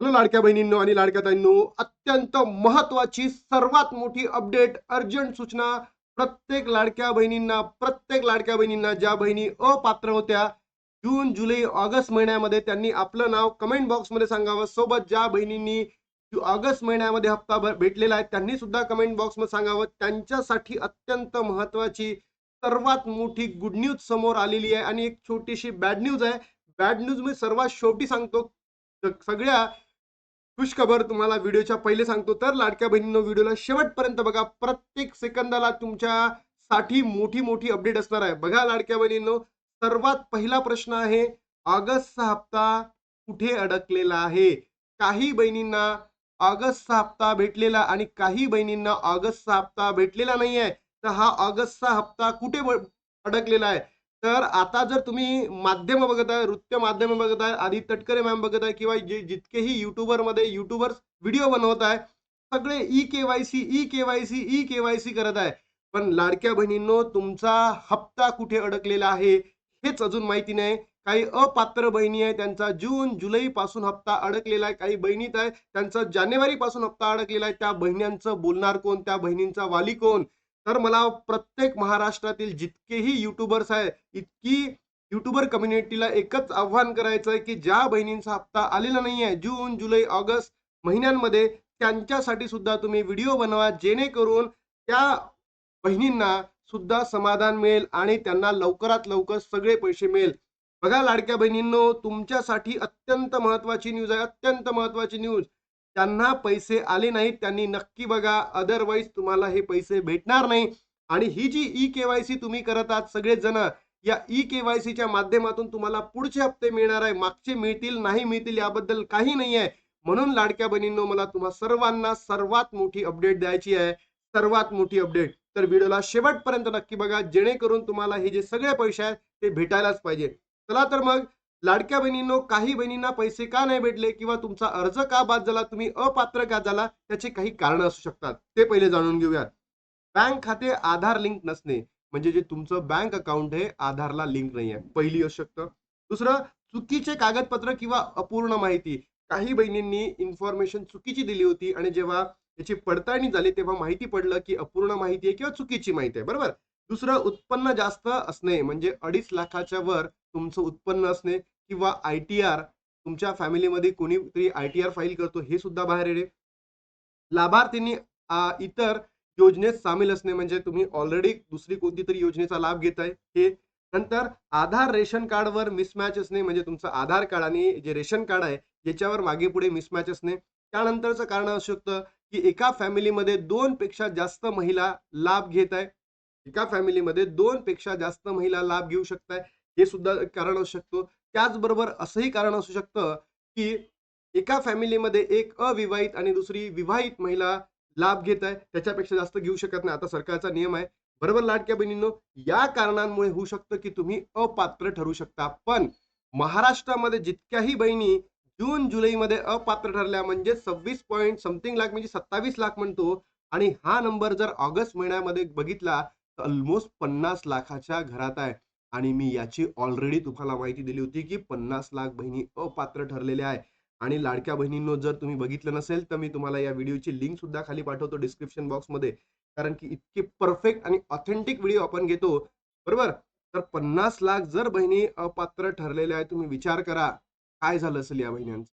लाडक्या बहिणींनो आणि लाडक्या ताईंनो अत्यंत महत्वाची सर्वात मोठी अपडेट अर्जंट सूचना प्रत्येक लाडक्या बहिणींना प्रत्येक लाडक्या बहिणींना ज्या बहिणी अपात्र होत्या जून जुलै ऑगस्ट महिन्यामध्ये त्यांनी आपलं नाव कमेंट बॉक्समध्ये सांगावं. सोबत ज्या बहिणींनी ऑगस्ट महिन्यामध्ये हप्ता भेटलेला आहे त्यांनी सुद्धा कमेंट बॉक्समध्ये सांगावं. त्यांच्यासाठी अत्यंत महत्वाची सर्वात मोठी गुड न्यूज समोर आलेली आहे. आणि एक छोटीशी बॅड न्यूज आहे. बॅड न्यूज मी सर्वात शेवटी सांगतो सगळ्या खुशखबर तुम्हाला व्हिडिओच्या पहिले सांगतो. तर लाडक्या बहिणींनो व्हिडिओला शेवटपर्यंत बघा. प्रत्येक सेकंदाला तुमच्यासाठी मोठी मोठी अपडेट असणार आहे. बघा लाडक्या बहिणींनो सर्वात पहिला प्रश्न आहे ऑगस्टचा हप्ता कुठे अडकलेला आहे? काही बहिणींना ऑगस्टचा हप्ता भेटलेला आणि काही बहिणींना ऑगस्टचा हप्ता भेटलेला नाही आहे तर हा ऑगस्टचा हप्ता कुठे अडकलेला आहे? तर आता जर तुम्ही माध्यम बघत आहे नृत्य माध्यम बघत आहे आधी तटकरे मॅम बघत आहे किंवा जे जितकेही युट्यूबरमध्ये युट्यूबर्स व्हिडिओ बनवत आहे सगळे E K Y C E K Y C E K Y C करत आहे. पण लाडक्या बहिणींनो तुमचा हप्ता कुठे अडकलेला आहे हेच अजून माहिती नाही. काही अपात्र बहिणी आहे त्यांचा जून जुलै पासून हप्ता अडकलेला आहे. काही बहिणीत आहे त्यांचा जानेवारी पासून हप्ता अडकलेला आहे. त्या बहिण्यांचं बोलणार कोण? त्या बहिणींचा वाली कोण? तर मला प्रत्येक महाराष्ट्रातील जितकेही युट्यूबर्स आहे इतकी युट्यूबर कम्युनिटीला एकच आव्हान करायचं आहे की ज्या बहिणींचा हप्ता आलेला नाही आहे जून जुलै ऑगस्ट महिन्यांमध्ये त्यांच्यासाठी सुद्धा तुम्ही व्हिडिओ बनवा जेणेकरून त्या बहिणींना सुद्धा समाधान मिळेल आणि त्यांना लवकरात लवकर सगळे पैसे मिळेल. बघा लाडक्या बहिणींनो तुमच्यासाठी अत्यंत महत्वाची न्यूज आहे अत्यंत महत्वाची न्यूज त्यांना पैसे आले नाहीत त्यांनी नक्की बघा अदरवाईज तुम्हाला हे पैसे भेटणार नाही. आणि ही जी ई केवायसी तुम्ही करत आहात सगळेच जण या ई केवायसीच्या माध्यमातून तुम्हाला पुढचे हप्ते मिळणार आहे. मागचे मिळतील नाही मिळतील याबद्दल काही नाही आहे. म्हणून लाडक्या बहिणींनो मला तुम्हा सर्वांना सर्वात मोठी अपडेट द्यायची आहे. सर्वात मोठी अपडेट तर व्हिडिओला शेवटपर्यंत नक्की बघा जेणेकरून तुम्हाला हे जे सगळे पैसे आहेत ते भेटायलाच पाहिजे. चला तर मग लाडक्या बहिणींनो काही बहिणींना पैसे का नाही भेटले किंवा तुमचा अर्ज का बाद झाला तुम्ही अपात्र का झाला त्याचे काही कारण असू शकतात. ते पहिले जाणून घेऊयात. बँक खाते आधार लिंक नसणे म्हणजे जे तुमचं बँक अकाउंट आहे आधारला लिंक नाही आहे पहिली असू शकतं. दुसरं चुकीचे कागदपत्र किंवा अपूर्ण माहिती. काही बहिणींनी इन्फॉर्मेशन चुकीची दिली होती आणि जेव्हा त्याची पडताळणी झाली तेव्हा माहिती पडलं की अपूर्ण माहिती आहे किंवा चुकीची माहिती आहे. बरोबर? दुसरं उत्पन्न जास्त असणे म्हणजे अडीच लाखाच्या वर तुमचं उत्पन्न असणे किंवा आय टी आर तुमच्या फॅमिलीमध्ये कोणीतरी आय टी आर फाईल करतो हे सुद्धा बाहेर येणे. लाभार्थींनी इतर योजनेत सामील असणे म्हणजे तुम्ही ऑलरेडी दुसरी कोणती तरी योजनेचा लाभ घेत आहे हे. नंतर आधार रेशन कार्डवर मिसमॅच असणे म्हणजे तुमचं आधार कार्ड आणि जे रेशन कार्ड आहे याच्यावर मागे पुढे मिसमॅच असणे. त्यानंतरचं कारण असू शकतं की एका फॅमिलीमध्ये दोन पेक्षा जास्त महिला लाभ घेत आहे एका फॅमिलीमध्ये दोन पेक्षा जास्त महिला लाभ घेऊ शकताय. हे सुद्धा कारण असू शकतो. त्याचबरोबर असंही कारण असू शकतं की एका फॅमिलीमध्ये एक अविवाहित आणि दुसरी विवाहित महिला लाभ घेत आहे त्याच्यापेक्षा जास्त घेऊ शकत नाही. आता सरकारचा नियम आहे. बरोबर लाडक्या बहिणींनो या कारणांमुळे होऊ शकतं की तुम्ही अपात्र ठरू शकता. पण महाराष्ट्रामध्ये जितक्याही बहिणी जून जुलैमध्ये अपात्र ठरल्या म्हणजे सव्वीस पॉईंट समथिंग लाख म्हणजे सत्तावीस लाख म्हणतो. आणि हा नंबर जर ऑगस्ट महिन्यामध्ये बघितला तर ऑलमोस्ट पन्नास लाखाच्या घरात आहे. आणि मी याची ऑलरेडी तुम्हाला माहिती दिली होती की पन्नास लाख बहिणी अपात्र ठरलेल्या आहे आणि लाडक्या बहिणींनो जर तुम्ही बघितलं नसेल तर मी तुम्हाला या व्हिडिओची लिंक सुद्धा खाली पाठवतो डिस्क्रिप्शन बॉक्समध्ये कारण की इतके परफेक्ट आणि ऑथेंटिक व्हिडिओ आपण घेतो. बरोबर? तर पन्नास लाख जर बहिणी अपात्र ठरलेल्या आहेत तुम्ही विचार करा काय झालं असेल या बहिण्यांचं?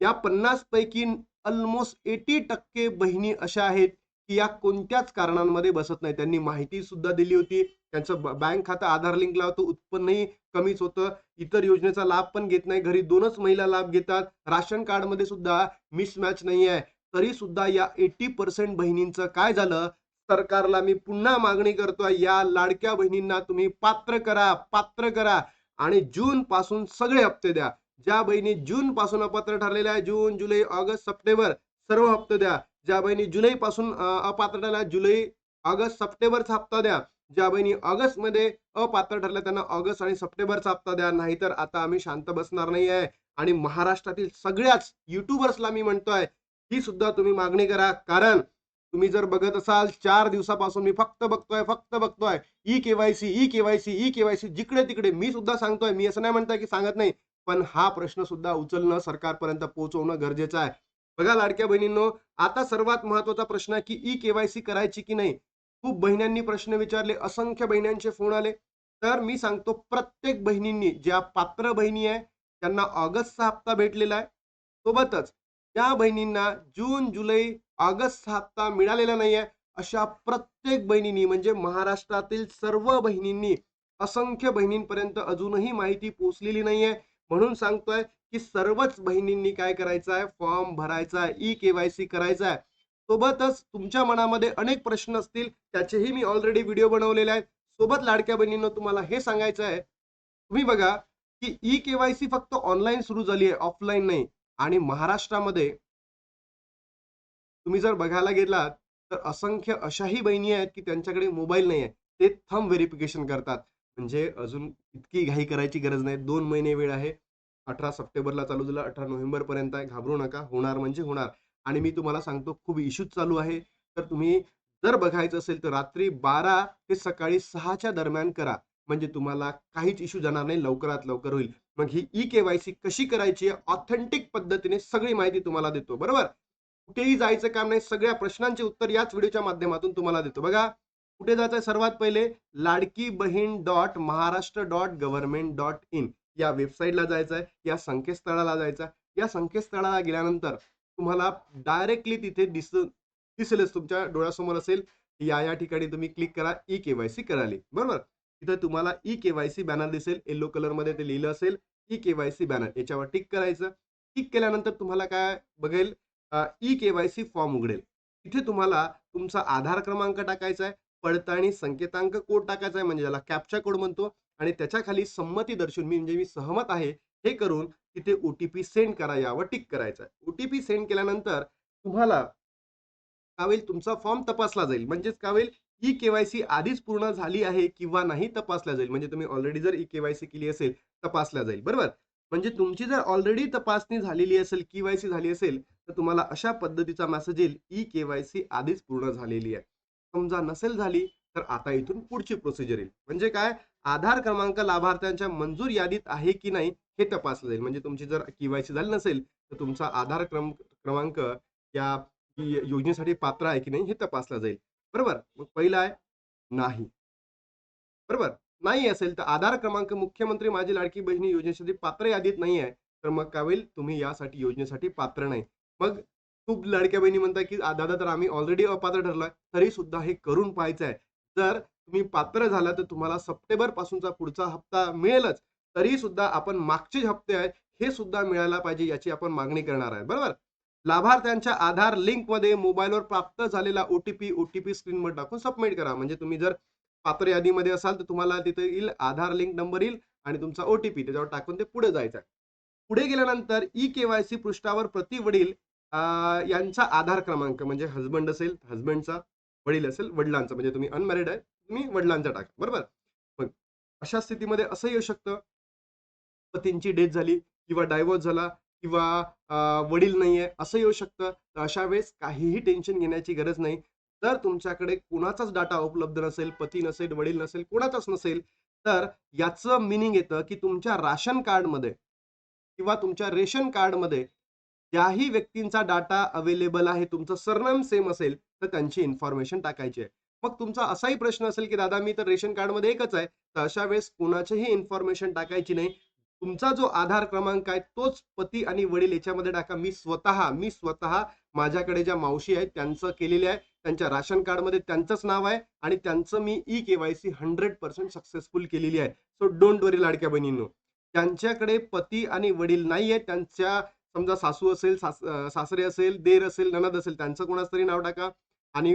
या पन्नास पैकी ऑलमोस्ट एटी टक्के बहिणी अशा आहेत की या कोणत्याच कारणांमध्ये बसत नाही त्यांनी माहिती सुद्धा दिली होती. त्यांचं बँक खातं आधार लिंक लावतो उत्पन्नही कमीच होतं. इतर योजनेचा लाभ पण घेत नाही. घरी दोनच महिला लाभ घेतात. राशन कार्डमध्ये सुद्धा मिसमॅच नाही आहे. तरी सुद्धा या एटी पर्सेंट बहिणींचं काय झालं? सरकारला मी पुन्हा मागणी करतोय. या लाडक्या बहिणींना तुम्ही पात्र करा पात्र करा आणि जून पासून सगळे हप्ते द्या. ज्या बहिणी जून पासून अपात्र ठरलेल्या आहे जून जुलै ऑगस्ट सप्टेंबर सर्व हप्ते द्या. ज्या बहिणी जुलै पासून अपात्र ठरल्या जुलै ऑगस्ट सप्टेंबरचा हप्ता द्या. ज्या बहिणी ऑगस्टमध्ये अपात्र ठरल्या त्यांना ऑगस्ट आणि सप्टेंबरचा हप्ता द्या नाहीतर आता आम्ही शांत बसणार नाही आहे आणि महाराष्ट्रातील सगळ्याच युट्यूबर्सला मी म्हणतोय ही सुद्धा तुम्ही मागणी करा. कारण तुम्ही जर बघत असाल चार दिवसापासून मी फक्त बघतोय फक्त बघतोय. E KYC E KYC E KYC जिकडे तिकडे मी सुद्धा सांगतोय. मी असं नाही म्हणतोय की सांगत नाही पण हा प्रश्न सुद्धा उचलणं सरकारपर्यंत पोहोचवणं गरजेचं आहे. बघा लाडक्या बहिणींनो आता सर्वात महत्त्वाचा प्रश्न आहे की ई केवायसी करायची की नाही? खूप बहिण्यांनी प्रश्न विचारले असंख्य बहिण्यांचे फोन आले. तर मी सांगतो प्रत्येक बहिणींनी ज्या पात्र बहिणी आहे त्यांना ऑगस्टचा हप्ता भेटलेला आहे. सोबतच त्या बहिणींना जून जुलै ऑगस्टचा हप्ता मिळालेला नाही आहे अशा प्रत्येक बहिणींनी म्हणजे महाराष्ट्रातील सर्व बहिणींनी असंख्य बहिणींपर्यंत अजूनही माहिती पोचलेली नाहीये. म्हणून सांगतोय की सर्वच बहिणींनी काय करायचं आहे? फॉर्म भरायचा आहे ई केवायसी करायचा आहे. सोबतच तुमच्या मनामध्ये अनेक प्रश्न असतील त्याचेही मी ऑलरेडी व्हिडिओ बनवलेले आहेत. सोबत लाडक्या बहिणीनं तुम्हाला हे सांगायचं आहे. तुम्ही बघा की ई केवायसी फक्त ऑनलाईन सुरू झाली आहे ऑफलाईन नाही. आणि महाराष्ट्रामध्ये तुम्ही जर बघायला गेलात तर असंख्य अशाही बहिणी आहेत की त्यांच्याकडे मोबाईल नाही आहे. ते थंब व्हेरिफिकेशन करतात. म्हणजे अजून इतकी घाई करायची गरज नाही. दोन महिने वेळ आहे. अठरा सप्टेंबरला चालू झालं. अठरा नोव्हेंबर पर्यंत आहे. घाबरू नका. होणार म्हणजे होणार. आणि मी तुम्हाला सांगतो खूप इश्यूज चालू आहे. तर तुम्ही जर बघायचं असेल तर रात्री बारा ते सकाळी सहाच्या दरम्यान करा. म्हणजे तुम्हाला काहीच इश्यू जाणार नाही लवकरात लवकर होईल. मग ही ई केवायसी कशी करायची ऑथेंटिक पद्धतीने सगळी माहिती तुम्हाला देतो. बरोबर? कुठेही जायचं काम नाही सगळ्या प्रश्नांचे उत्तर याच व्हिडिओच्या माध्यमातून तुम्हाला देतो. बघा कुठे जायचं सर्वात पहिले? Ladki Bahin dot Maharashtra dot government dot in या वेबसाईटला जायचं आहे या संकेतस्थळाला जायचं या संकेतस्थळाला गेल्यानंतर तुम्हाला डायरेक्टली तिथे दिस दिसेलच तुमच्या डोळ्यासमोर असेल या या ठिकाणी तुम्ही क्लिक करा ई केवायसी कराली. बरोबर? तिथे तुम्हाला ई केवायसी बॅनर दिसेल येलो कलरमध्ये ते लिहिलं असेल ई केवायसी बॅनर याच्यावर टिक करायचं. टिक केल्यानंतर तुम्हाला काय बघेल? ई केवायसी फॉर्म उघडेल. तिथे तुम्हाला तुमचा आधार क्रमांक टाकायचा आहे पडताळणी संकेतांक कोड टाकायचा आहे म्हणजे ज्याला कॅप्चा कोड म्हणतो. आणि त्याच्याखाली संमती दर्शवून मी म्हणजे मी सहमत आहे हे करून तिथे ओटीपी सेंड करा यावर टिक करायचं आहे ओटीपी सेंड केल्यानंतर तुम्हाला काय होईल? तुमचा फॉर्म तपासला जाईल. म्हणजेच काय होईल? ई केवायसी आधीच पूर्ण झाली आहे किंवा नाही तपासला जाईल. म्हणजे तुम्ही ऑलरेडी जर ई केवायसी केली असेल तपासल्या जाईल. बरोबर? म्हणजे तुमची जर ऑलरेडी तपासणी झालेली असेल केवायसी झाली असेल तर तुम्हाला अशा पद्धतीचा मेसेज येईल. ई केवायसी आधीच पूर्ण झालेली आहे. समजा नसेल झाली तर आता इथून पुढची प्रोसिजर येईल. म्हणजे काय? आधार क्रमांक लाभार्थ्यांच्या मंजूर यादीत आहे की नाही? हे तपासलं जाईल. म्हणजे तुमची जर केवायसी झाली नसेल तर तुमचा आधार क्रम क्रमांक या योजनेसाठी पात्र आहे की नाही हे तपासलं जाईल. बरोबर? मग पहिलं आहे नाही. बरोबर? नाही असेल तर आधार क्रमांक मुख्यमंत्री माझी लाडकी बहिणी योजनेसाठी पात्र यादीत नाही आहे तर मग काय होईल? तुम्ही यासाठी योजनेसाठी पात्र नाही. मग खूप लाडक्या बहिणी म्हणता की दादा तर आम्ही ऑलरेडी अपात्र ठरलोय. तरी सुद्धा हे करून पाहायचं आहे जर तुम्ही पात्र झाला तर तुम्हाला सप्टेंबर पासूनचा पुढचा हप्ता मिळेलच. तरी सुद्धा आपण मागचे जे हप्ते आहेत हे सुद्धा मिळायला पाहिजे याची आपण मागणी करणार आहे. बरोबर? लाभार्थ्यांच्या आधार लिंकमध्ये मोबाईलवर प्राप्त झालेला ओटीपी ओटीपी स्क्रीनवर टाकून सबमिट करा. म्हणजे तुम्ही जर पात्र यादीमध्ये असाल तर तुम्हाला तिथे येईल आधार लिंक नंबर येईल आणि तुमचा ओटीपी त्याच्यावर टाकून ते पुढे जायचं आहे. पुढे गेल्यानंतर ई केवायसी पृष्ठावर प्रति वडील यांचा आधार क्रमांक म्हणजे हजबंड असेल हजबंडचा वडील असेल वडिलांचा. म्हणजे तुम्ही अनमॅरिड आहे तुम्ही वडिलांचा टाका. बरोबर? मग अशा स्थितीमध्ये असं येऊ शकतं. पतींची डेथ झाली किंवा डायव्होर्स झाला किंवा वडील नाहीये असं येऊ शकतं. तर अशा वेळेस काहीही टेन्शन घेण्याची गरज नाही. जर तुमच्याकडे कुणाचाच डाटा उपलब्ध नसेल पती नसेल वडील नसेल कोणाचाच नसेल तर याचं मिनिंग येतं की तुमच्या राशन कार्डमध्ये किंवा तुमच्या रेशन कार्डमध्ये ज्याही व्यक्तींचा डाटा अवेलेबल आहे तुमचं सरनेम सेम असेल तर त्यांची इन्फॉर्मेशन टाकायची आहे. मग तुमचा असाही प्रश्न असेल की दादा मी तर रेशन कार्डमध्ये एकच आहे. तर अशा वेळेस कुणाचीही इन्फॉर्मेशन टाकायची नाही. तुमचा जो आधार क्रमांक आहे तोच पती आणि वडील याच्यामध्ये टाका. मी स्वतः मी स्वतः माझ्याकडे ज्या मावशी आहेत त्यांचं केलेले आहे त्यांच्या राशन कार्डमध्ये त्यांचंच नाव आहे आणि त्यांचं मी E KYC hundred percent successful केलेली आहे. सो डोंट वरी लाडक्या बहिणींनो. त्यांच्याकडे पती आणि वडील नाही आहेत त्यांच्या समजा सासू असेल सास सासरे असेल देर असेल ननद असेल त्यांचं कोणाचं तरी नाव टाका. आणि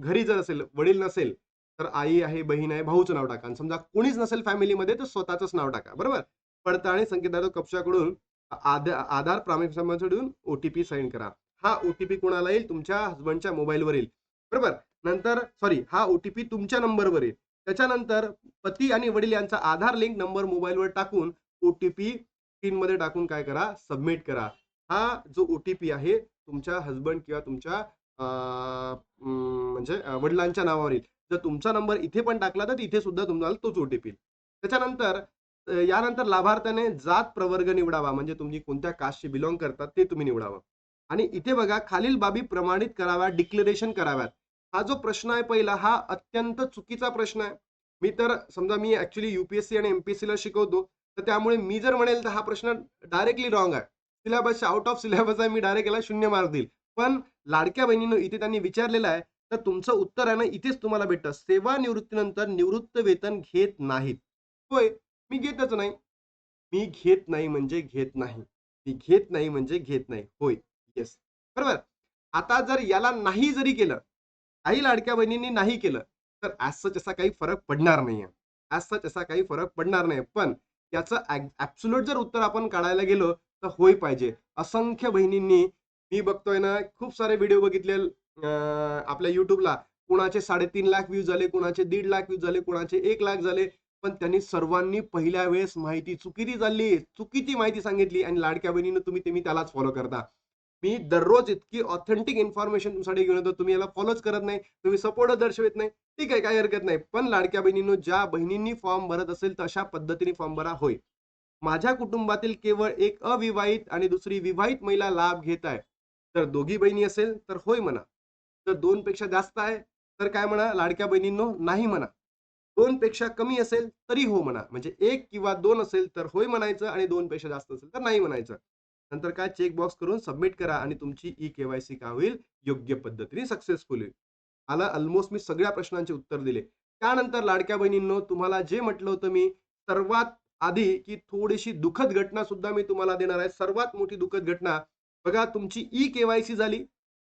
घरी जर असेल वडील नसेल तर आई आहे बहीण आहे भाऊचं नाव टाका. आणि समजा कोणीच नसेल फॅमिलीमध्ये तर स्वतःच नाव टाका. बरोबर? पडताळणी संकेताचा कक्षाकडून आधार प्रामुख्याकडून ओटीपी साईन करा. हा ओटीपी कोणाला येईल? तुमच्या हजबंडच्या मोबाईलवर येईल बरोबर? नंतर सॉरी हा ओटीपी तुमच्या नंबरवर येईल त्याच्यानंतर पती आणि वडील यांचा आधार लिंक नंबर मोबाईलवर टाकून ओटीपी स्क्रीन मध्ये टाकून काय करा? सबमिट करा. हा जो ओटीपी आहे तुमच्या हसबंड किंवा तुमच्या म्हणजे वडिलांच्या नावावर येईल जर तुमचा नंबर इथे पण टाकला तर इथे सुद्धा तुम्हाला तोच ओटीपी त्याच्यानंतर यानंतर लाभार्थ्याने जात प्रवर्ग निवडावा म्हणजे तुम्ही कोणत्या कास्टशी बिलॉंग करतात ते तुम्ही निवडावं. आणि इथे बघा खालील बाबी प्रमाणित कराव्या डिक्लेरेशन कराव्यात. हा जो प्रश्न आहे पहिला हा अत्यंत चुकीचा प्रश्न आहे. मी तर समजा मी ऍक्च्युली युपीएससी आणि एमपीएससी ला शिकवतो तर त्यामुळे मी जर म्हणेल तर हा प्रश्न डायरेक्टली रॉंग आहे. सिलेबस आउट ऑफ सिलेबस आहे मी डायरेक्ट याला शून्य मार्क देईल. पण लाडक्या बहिणीनं इथे त्यांनी विचारलेलं आहे तर तुमचं उत्तर आहे ना इथेच तुम्हाला भेटतं. सेवानिवृत्तीनंतर निवृत्त वेतन घेत नाहीत. होय? मी घेतच नाही. मी घेत नाही म्हणजे घेत नाही. मी घेत नाही म्हणजे घेत नाही. होय. येस बरोबर? आता जर याला नाही जरी केलं काही लाडक्या बहिणींनी नाही केलं तर ॲज सच असा काही फरक पडणार नाहीये. ॲज सच असा काही फरक पडणार नाही पण याचं ऍब्सुलट जर उत्तर आपण काढायला गेलो तर होय पाहिजे. असंख्य बहिणींनी मी बघतोय ना खूप सारे व्हिडिओ बघितले आपल्या युट्यूबला कुणाचे साडेतीन लाख व्ह्यूज झाले कुणाचे दीड लाख व्ह्यूज झाले कुणाचे एक लाख झाले. पण त्यांनी सर्वांनी पहिल्या वेळेस माहिती चुकीची झाली चुकीची माहिती सांगितली आणि लाडक्या बहिणीनं तुम्ही तुम्ही त्यालाच फॉलो करता. मी दररोज इतकी ऑथेंटिक इन्फॉर्मेशन तुमच्यासाठी घेऊन येतो तुम्ही याला फॉलोच करत नाही तुम्ही सपोर्ट दर्शवित नाही ठीक आहे काही हरकत नाही. पण लाडक्या बहिणीनं ज्या बहिणींनी फॉर्म भरत असेल तर अशा पद्धतीने फॉर्म भरा होय. माझ्या कुटुंबातील केवळ एक अविवाहित आणि दुसरी विवाहित महिला लाभ घेत आहे. तर दोघी बहिणी असेल तर होय म्हणा. तर दोन पेक्षा जास्त आहे तर काय म्हणा लाडक्या बहिणींनो नाही म्हणा. दोन पेक्षा कमी असेल तरी हो म्हणा. म्हणजे एक किंवा दोन असेल तर होय म्हणायचं आणि दोन पेक्षा जास्त असेल तर नाही म्हणायचं. नंतर काय? चेक बॉक्स करून सबमिट करा आणि तुमची ई केवायसी का होईल? योग्य पद्धतीने सक्सेसफुल होईल. आला ऑलमोस्ट मी सगळ्या प्रश्नांचे उत्तर दिले. त्यानंतर लाडक्या बहिणींनो तुम्हाला जे म्हटलं होतं मी सर्वात आधी की थोडीशी दुःखद घटना सुद्धा मी तुम्हाला देणार आहे. सर्वात मोठी दुःखद घटना बघा तुमची ई केवायसी झाली.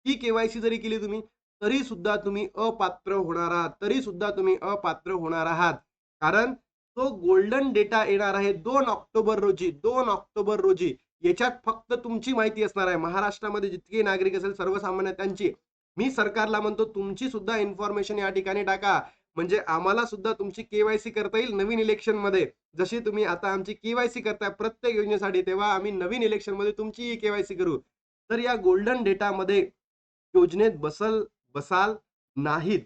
ई केवायसी जरी केली तुम्ही तरी सुद्धा तुम्ही अपात्र होणार आहात. तरी सुद्धा तुम्ही अपात्र होणार आहात. कारण तो गोल्डन डेटा येणार आहे दोन ऑक्टोबर रोजी दोन ऑक्टोबर रोजी. याच्यात फक्त तुमची माहिती असणार आहे. महाराष्ट्रामध्ये जितके नागरिक असेल सर्वसामान्य त्यांची. मी सरकारला म्हणतो तुमची सुद्धा इन्फॉर्मेशन या ठिकाणी टाका. म्हणजे आम्हाला सुद्धा तुमची केवायसी करता येईल नवीन इलेक्शनमध्ये जशी तुम्ही आता आमची केवायसी करताय प्रत्येक योजनेसाठी तेव्हा आम्ही नवीन इलेक्शनमध्ये तुमची केवायसी करू. तर या गोल्डन डेटामध्ये योजनेत बसल बसाल नाहीत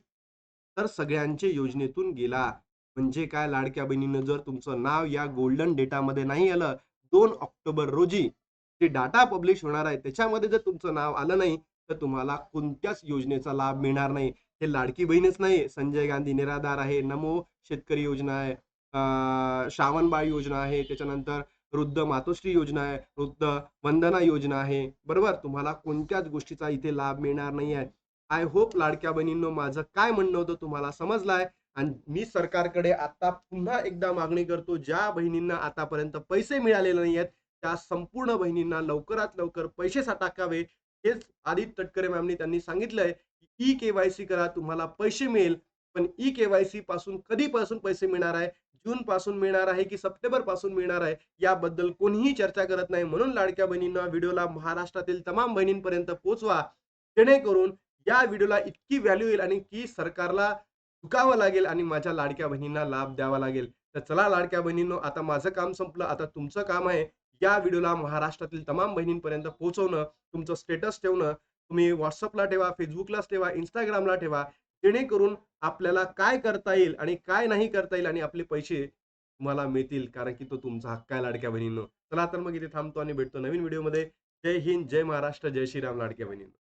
तर सगळ्यांचे योजनेतून गेला. म्हणजे काय लाडक्या बहिणीनं जर तुमचं नाव या गोल्डन डेटामध्ये नाही आलं दोन ऑक्टोबर रोजी जे डाटा पब्लिश होणार आहे. त्याच्यामध्ये जर तुमचं नाव आलं नाही तर तुम्हाला कोणत्याच योजनेचा लाभ मिळणार नाही. हे लाडकी बहीणच नाही. संजय गांधी निराधार आहे. नमो शेतकरी योजना आहे. श्रावणबाळ योजना आहे. त्याच्यानंतर वृद्ध मातोश्री योजना आहे. वृद्ध वंदना योजना आहे. बरोबर? तुम्हाला कोणत्याच गोष्टीचा इथे लाभ मिळणार नाही आहे. आय होप लाडक्या बहिणींनो माझं काय म्हणणं होतं तुम्हाला समजलाय. आणि मी सरकारकडे आता पुन्हा एकदा मागणी करतो ज्या बहिणींना आतापर्यंत पैसे मिळालेले नाही आहेत त्या संपूर्ण बहिणींना लवकरात लवकर पैसे साठाकावे हेच आदित्य तटकरे मॅमनी त्यांनी सांगितलंय की ई केवायसी करा तुम्हाला पैसे मिळेल. पण ई केवायसी पासून कधीपासून पैसे मिळणार आहे? जून पासून मिळणार आहे की सप्टेंबरपासून मिळणार आहे? याबद्दल कोणीही चर्चा करत नाही. म्हणून लाडक्या बहिणींना व्हिडिओला महाराष्ट्रातील तमाम बहिणींपर्यंत पोहोचवा. जेणेकरून या व्हिडिओला इतकी व्हॅल्यू येईल आणि की सरकारला चुकावं लागेल आणि माझ्या लाडक्या बहिणींना लाभ द्यावा लागेल. तर चला लाडक्या बहिणींनो आता माझं काम संपलं आता तुमचं काम आहे. या व्हिडिओला महाराष्ट्रातील तमाम बहिणींपर्यंत पोहोचवणं तुमचं स्टेटस ठेवणं तुम्ही व्हॉट्सअपला ठेवा फेसबुकलाच ठेवा इंस्टाग्रामला ठेवा जेणेकरून आपल्याला काय करता येईल आणि काय नाही करता येईल आणि आपले पैसे तुम्हाला मिळतील कारण की तो तुमचा हक्क आहे लाडक्या बहिणींनो. चला तर मग इथे थांबतो आणि भेटतो नवीन व्हिडिओमध्ये. जय हिंद जय महाराष्ट्र जय श्रीराम लाडक्या बहिणींनो.